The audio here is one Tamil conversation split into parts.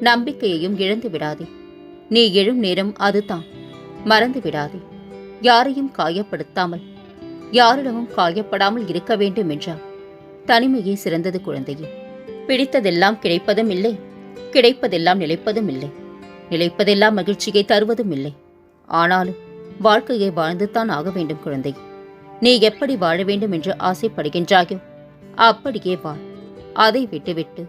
நம்பிக்கையையும் இழந்து விடாதே. நீ எழும் நேரம் அதுதான். மறந்து விடாதே. யாரையும் காயப்படுத்தாமல். யாரிடமும் காயப்படாமல் இருக்க வேண்டும் என்றார் தனிமையே சிறந்தது குழந்தையே. பிடித்ததெல்லாம் கிடைப்பதும் இல்லை. கிடைப்பதெல்லாம் நிலைப்பதும் இல்லை. நிலைப்பதெல்லாம் மகிழ்ச்சியை தருவதும் இல்லை. ஆனாலும் வாழ்க்கையை வாழ்ந்துதான் ஆக வேண்டும் குழந்தை நீ எப்படி வாழ வேண்டும் என்று ஆசைப்படுகின்றாயோ அப்படியே வாழ். அதை விட்டுவிட்டு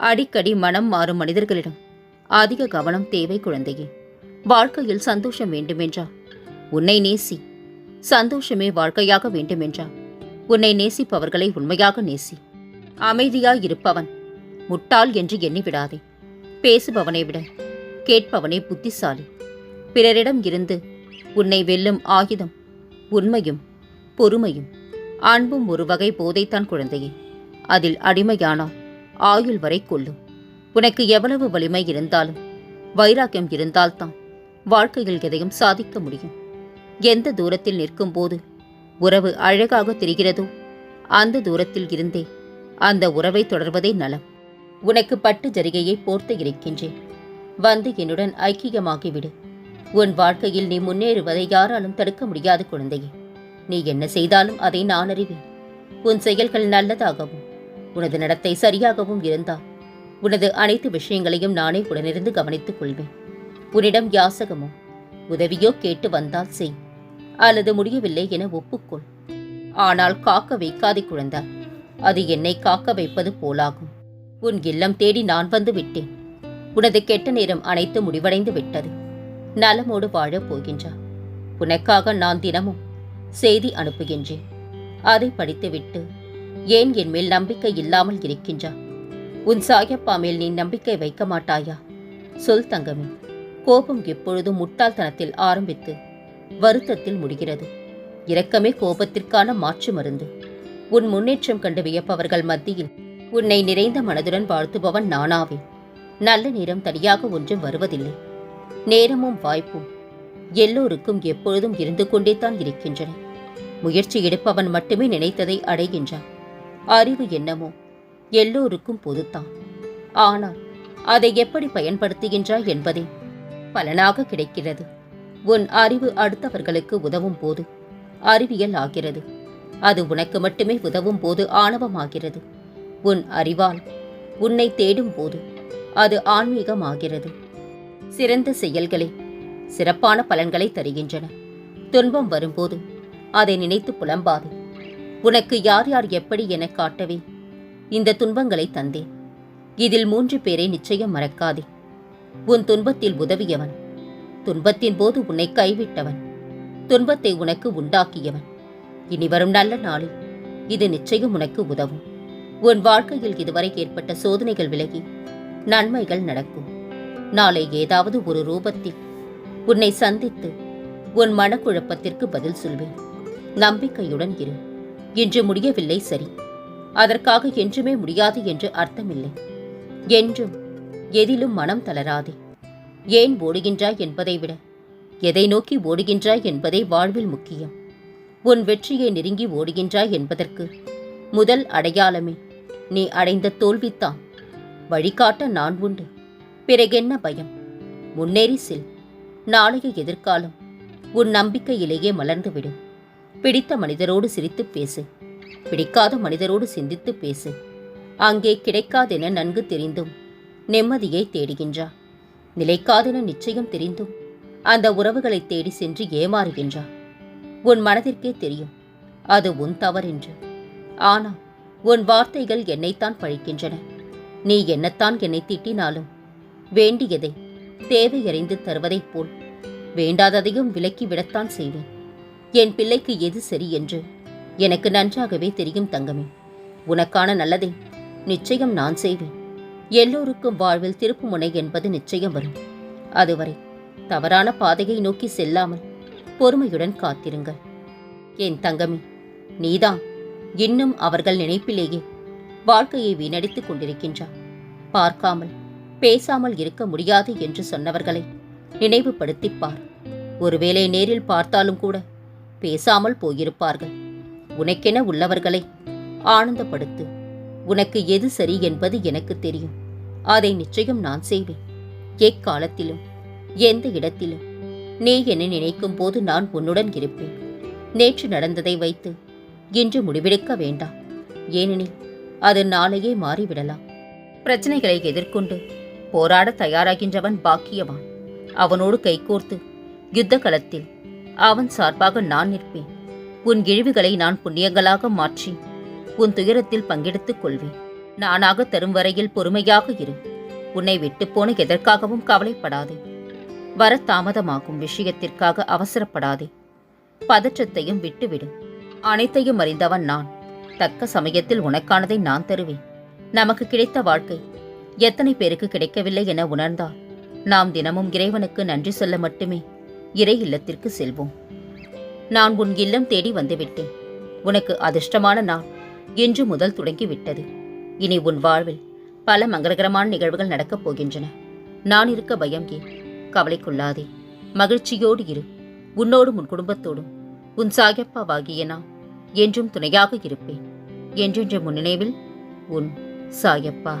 அடிக்கடி மனம் மாறும் மனிதர்களிடம். அதிக கவனம் தேவை குழந்தையே. வாழ்க்கையில் சந்தோஷம் வேண்டுமென்றா? உன்னை நேசி. சந்தோஷமே வாழ்க்கையாக வேண்டுமென்றா? உன்னை நேசிப்பவர்களை உண்மையாக நேசி. அமைதியாய் இருப்பவன். முட்டாள் என்று எண்ணிவிடாதே. பேசுபவனை விட கேட்பவனே புத்திசாலி. பிறரிடம் இருந்து உன்னை வெல்லும் ஆயுதம் உண்மையும் பொறுமையும் அன்பும் ஒரு வகை போதைத்தான் குழந்தையே. அதில் அடிமையானால் ஆயுள் வரை கொள்ளும். உனக்கு எவ்வளவு வலிமை இருந்தாலும் வைராக்கியம் இருந்தால்தான் வாழ்க்கையில் எதையும் சாதிக்க முடியும். எந்த தூரத்தில் நிற்கும் போது உறவு அழகாக தெரிகிறதோ அந்த தூரத்தில் இருந்தே அந்த உறவை தொடர்வதே நலம். உனக்கு பட்டு ஜரிகையை போர்த்து இருக்கின்றேன். வந்து என்னுடன் ஐக்கியமாகிவிடு. உன் வாழ்க்கையில் நீ முன்னேறுவதை யாராலும் தடுக்க முடியாத குழந்தையே. நீ என்ன செய்தாலும் அதை நான் அறிவேன். உன் செயல்கள் நல்லதாகவும் உனது நடத்தை சரியாகவும் இருந்தால் உனது அனைத்து விஷயங்களையும் நானே உடனிருந்து கவனித்துக் கொள்வேன். உன்னிடம் யாசகமோ உதவியோ கேட்டு வந்தால் செய். அல்லது முடியவில்லை என ஒப்புக்கொள். ஆனால் காக்க வைக்காதே குழந்தாய் அது என்னை காக்க வைப்பது போலாகும். உன் இல்லம் தேடி நான் வந்து விட்டேன். உனது கெட்ட நேரம் அனைத்து முடிவடைந்து விட்டது. நலமோடு வாழப் போகின்றா. உனக்காக நான் தினமும் செய்தி அனுப்புகின்றேன். அதை படித்துவிட்டு ஏன் என் மேல் நம்பிக்கை இல்லாமல் இருக்கின்றா உன் சாயப்பா மேல் நீ நம்பிக்கை வைக்க மாட்டாயா? சொல் தங்கமே. கோபம் எப்பொழுதும் முட்டாள்தனத்தில் ஆரம்பித்து வருத்தத்தில் முடிகிறது. இரக்கமே கோபத்திற்கான மாற்று மருந்து. உன் முன்னேற்றம் கண்டு வியப்பவர்கள் மத்தியில் உன்னை நிறைந்த மனதுடன் வாழ்த்துபவன் நானாவேன் நல்ல நேரம் தனியாக ஒன்றும் வருவதில்லை. நேரமும் வாய்ப்பும் எல்லோருக்கும் எப்பொழுதும் இருந்து கொண்டே தான் இருக்கின்றன. முயற்சி எடுப்பவன் மட்டுமே நினைத்ததை அடைகின்றான். அறிவு என்னமோ? எல்லோருக்கும் பொதுத்தான். ஆனால் அதை எப்படி பயன்படுத்துகின்றாய் என்பதே பலனாக கிடைக்கிறது. உன் அறிவு அடுத்தவர்களுக்கு உதவும் போது அறிவியல் ஆகிறது. அது உனக்கு மட்டுமே உதவும் போது ஆணவமாகிறது. உன் அறிவால் உன்னை தேடும் போது அது ஆன்மீகமாகிறது. சிறந்த செயல்களே சிறப்பான பலன்களை தருகின்றன. துன்பம் வரும்போது அதை நினைத்து புலம்பாதே. உனக்கு யார் யார் எப்படி என காட்டவே? இந்த துன்பங்களை தந்தேன் இதில் மூன்று பேரை நிச்சயம் மறக்காதே. உன் துன்பத்தில் உதவியவன். துன்பத்தின் போது உன்னை கைவிட்டவன். துன்பத்தை உனக்கு உண்டாக்கியவன். இனி வரும் நல்ல நாளில் இது நிச்சயம் உனக்கு உதவும். உன் வாழ்க்கையில் இதுவரை ஏற்பட்ட சோதனைகள் விலகி நன்மைகள் நடக்கும். நாளை ஏதாவது ஒரு ரூபத்தில் உன்னை சந்தித்து உன் மனக்குழப்பத்திற்கு பதில் சொல்வேன். நம்பிக்கையுடன் இரு. இன்று முடியவில்லை சரி. அதற்காக என்றுமே முடியாது என்று அர்த்தமில்லை. என்றும் எதிலும் மனம் தளராதே. ஏன் ஓடுகின்றாய் என்பதை விட. எதை நோக்கி ஓடுகின்றாய் என்பதே வாழ்வில் முக்கியம். உன் வெற்றியை நெருங்கி ஓடுகின்றாய் என்பதற்கு முதல் அடையாளமே நீ அடைந்த தோல்வித்தான். வழிகாட்ட நான் உண்டு. பிறகென்ன பயம்? முன்னேறி செல். நாளைய எதிர்காலம் உன் நம்பிக்கையிலேயே மலர்ந்துவிடும். பிடித்த மனிதரோடு சிரித்துப் பேசு. பிடிக்காத மனிதரோடு சிந்தித்துப் பேசு. அங்கே கிடைக்காதென நன்கு தெரிந்தும் நிம்மதியை தேடுகின்றா. நிலைக்காதென நிச்சயம் தெரிந்தும் அந்த உறவுகளை தேடி சென்று ஏமாறுகின்றா. உன் மனதிற்கே தெரியும் அது உன் தவறென்று. ஆனால் உன் வார்த்தைகள் என்னைத்தான் பழிக்கின்றன. நீ என்னத்தான் என்னை திட்டினாலும் வேண்டியதை தேவையறிந்து தருவதைப் போல் வேண்டாததையும் விலக்கி விடத்தான் செய்வேன். என் பிள்ளைக்கு எது சரி என்று? எனக்கு நன்றாகவே தெரியும் தங்கமே. உனக்கான நல்லதை நிச்சயம் நான் செய்வேன். எல்லோருக்கும் வாழ்வில் திருப்புமுனை என்பது நிச்சயம் வரும். அதுவரை தவறான பாதையை நோக்கி செல்லாமல் பொறுமையுடன் காத்திருங்கள். என் தங்கமே நீதான் இன்னும் அவர்கள் நினைப்பிலேயே வாழ்க்கையை வீணடித்துக் கொண்டிருக்கின்றார் பார்க்காமல் பேசாமல் இருக்க முடியாது என்று சொன்னவர்களை நினைவுபடுத்திப் பார். ஒருவேளை நேரில் பார்த்தாலும் கூட பேசாமல் போயிருப்பார்கள். உனக்கென உள்ளவர்களை ஆனந்தப்படுத்து. உனக்கு எது சரி என்பது எனக்கு தெரியும். அதை நிச்சயம் நான் செய்வேன். எக்காலத்திலும் எந்த இடத்திலும். நீ என்னை நினைக்கும் போது நான் உன்னுடன் இருப்பேன். நேற்று நடந்ததை வைத்து இன்று முடிவெடுக்க வேண்டாம். ஏனெனில் அது நாளையே மாறிவிடலாம். பிரச்சனைகளை எதிர்கொண்டு போராட தயாராகின்றவன் பாக்கியவான். அவனோடு கைகோர்த்து யுத்த களத்தில் அவன் சார்பாக நான் நிற்பேன். உன் இழிவுகளை நான் புண்ணியங்களாக மாற்றி உன் துயரத்தில் பங்கெடுத்துக் கொள்வேன். நானாக தரும் வரையில் பொறுமையாக இரு. உன்னை விட்டுப்போன எதற்காகவும் கவலைப்படாதே. வர தாமதமாகும் விஷயத்திற்காக அவசரப்படாதே. பதற்றத்தையும் விட்டுவிடு. அனைத்தையும் அறிந்தவன் நான். தக்க சமயத்தில் உனக்கானதை நான் தருவேன். நமக்கு கிடைத்த வாழ்க்கை எத்தனை பேருக்கு கிடைக்கவில்லை என உணர்ந்தால் நாம் தினமும் இறைவனுக்கு நன்றி சொல்ல மட்டுமே. இறை இல்லத்திற்கு செல்வோம். நான் உன் இல்லம் தேடி வந்துவிட்டேன். உனக்கு அதிர்ஷ்டமான நாள் என்று முதல் தொடங்கிவிட்டது. இனி உன் வாழ்வில் பல மங்களகரமான நிகழ்வுகள் நடக்கப் போகின்றன. நான் இருக்க பயம் ஏன்? கவலைக்குள்ளாதே. மகிழ்ச்சியோடு இரு. உன்னோடும் உன் குடும்பத்தோடும். உன் சாயப்பாவாகிய நான் என்றும் துணையாக இருப்பேன். என்றென்ற முன்னினைவில் உன் சாயப்பா.